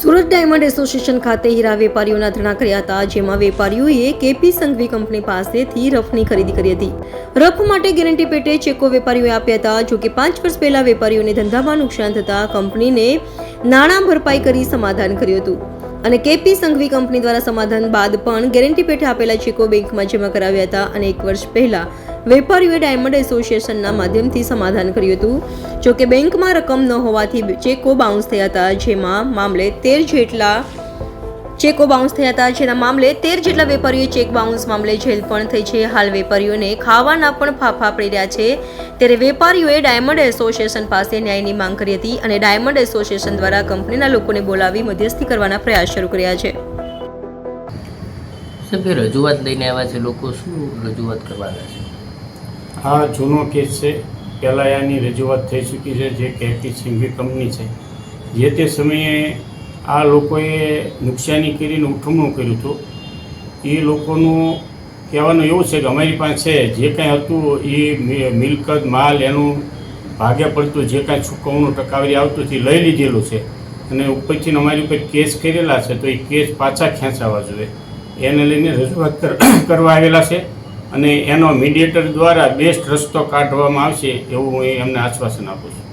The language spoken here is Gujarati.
સુરત ડાયમંડ એસોસિએશન ખાતે હીરા વેપારીઓના ધરણા કર્યા હતા, જેમાં વેપારીઓએ કેપી સંઘવી કંપની પાસેથી રફની ખરીદી કરી હતી. રફ માટે ગેરંટી પેટે ચેકો વેપારીઓએ આપ્યા હતા, જો કે પાંચ વર્ષ પહેલા વેપારીઓને ધંધામાં નુકસાન થતા કંપનીને નાણાં ભરપાઈ કરી સમાધાન કર્યું હતું. અને કેપી સંઘવી કંપની દ્વારા સમાધાન બાદ પણ ગેરંટી પેટે આપેલા ચેકો બેંકમાં જમા કરાવ્યા હતા અને એક વર્ષ પહેલા વેપારીઓએ ડાયમંડ એસોસિએશનના માધ્યમથી સમાધાન કર્યું હતું. જોકે બેંકમાં રકમ ન હોવાથી ચેકો બાઉન્સ થયા હતા, જેમાં મામલે તેર જેટલા ચેકો બાઉન્સ થયા હતા, જેના મામલે તેર જેટલા વેપારીઓ ચેક બાઉન્સ મામલે જેલ પણ થઈ છે. હાલ વેપારીઓને ખાવાના પણ ફાફા પડી રહ્યા છે. ત્યારે વેપારીઓએ ડાયમંડ એસોસિએશન પાસે ન્યાયની માંગ કરી હતી અને ડાયમંડ એસોસિએશન દ્વારા કંપનીના લોકોને બોલાવી મધ્યસ્થી કરવાના પ્રયાસ શરૂ કર્યા છે. સભ્ય, રજૂઆત લઈને આવ્યા છે? લોકો શું રજૂઆત કરવાના છે? આ જૂનો કેસ છે. પહેલાં આની રજૂઆત થઈ ચૂકી છે જે કેપી સિંઘવી કંપની છે. જે તે સમયે આ લોકોએ નુકસાની કરીને ઉઠમણું કર્યું હતું. એ લોકોનું કહેવાનું એવું છે કે અમારી પાસે જે કાંઈ હતું એ મિલકત, માલ એનું ભાગે પડતું, જે કાંઈ ચૂકવણું, ટકાવારી આવતું તે લઈ લીધેલું છે. અને ઉપરથી અમારી ઉપર કેસ કરેલા છે, તો એ કેસ પાછા ખેંચાવા જોઈએ. એને લઈને રજૂઆત કરવા આવેલા છે. અને એનો મીડિયેટર દ્વારા બેસ્ટ રસ્તો કાઢવામાં આવશે એવું હું એમને આશ્વાસન આપું છું.